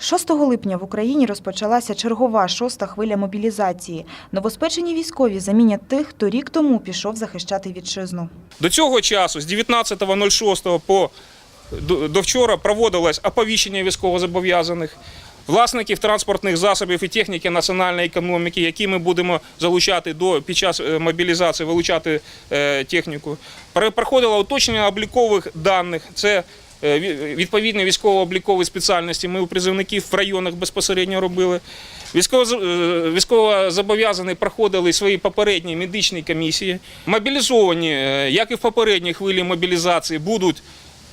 6 липня в Україні розпочалася чергова шоста хвиля мобілізації. Новоспечені військові замінять тих, хто рік тому пішов захищати вітчизну. До цього часу, з 19.06 по до вчора, проводилось оповіщення військовозобов'язаних, власників транспортних засобів і техніки національної економіки, які ми будемо залучати до під час е, мобілізації, вилучати е, техніку. Проходило уточнення облікових даних. Це відповідні військово-облікові спеціальності. Ми у призовників в районах безпосередньо робили. Військово- е, Військовозобов'язані проходили свої попередні медичні комісії. Мобілізовані, е, як і в попередній хвилі мобілізації, будуть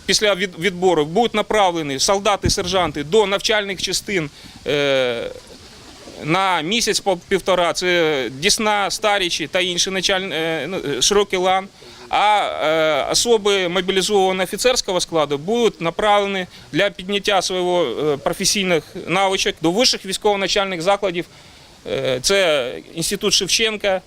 після від- відбору будуть направлені солдати, сержанти до навчальних частин. На місяць по півтора це Дісна, Старічі та інші начальні е, ну, е, широкий лан. А е, особи мобілізованого офіцерського складу будуть направлені для підняття своїх професійних навичок до вищих військово-начальних закладів. Це інститут Шевченка,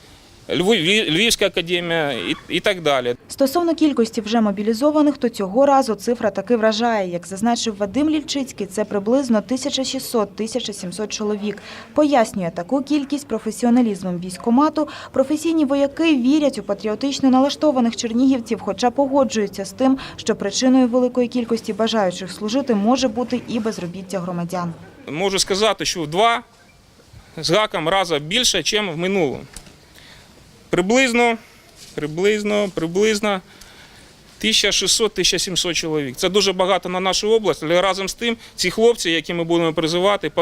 Львівська академія і, і так далі. Стосовно кількості вже мобілізованих, то цього разу цифра таки вражає. Як зазначив Вадим Лільчицький, це приблизно 1600-1700 чоловік. Пояснює таку кількість професіоналізмом військомату. Професійні вояки вірять у патріотично налаштованих чернігівців, хоча погоджуються з тим, що причиною великої кількості бажаючих служити може бути і безробіття громадян. Можу сказати, що в два з гаком рази більше, ніж в минулому. Приблизно, приблизно, приблизно 1600-1700 чоловік. Це дуже багато на нашу область, але разом з тим ці хлопці, які ми будемо призивати,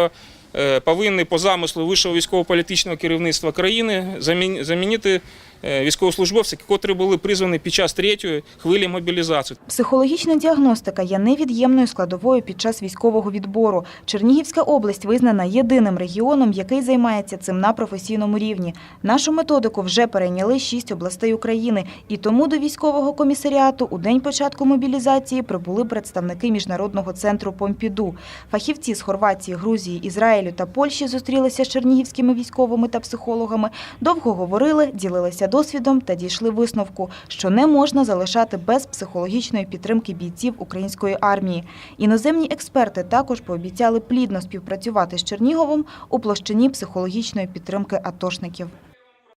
е, повинні по замислу вищого військово-політичного керівництва країни замінити військовослужбовців, котрі були призвані під час третьої хвилі мобілізації. Психологічна діагностика є невід'ємною складовою під час військового відбору. Чернігівська область визнана єдиним регіоном, який займається цим на професійному рівні. Нашу методику вже перейняли шість областей України, і тому до військового комісаріату у день початку мобілізації прибули представники міжнародного центру Помпіду. Фахівці з Хорватії, Грузії, Ізраїлю та Польщі зустрілися з чернігівськими військовими та психологами. Довго говорили, ділилися досвідом та дійшли висновку, що не можна залишати без психологічної підтримки бійців української армії. Іноземні експерти також пообіцяли плідно співпрацювати з Черніговом у площині психологічної підтримки атошників.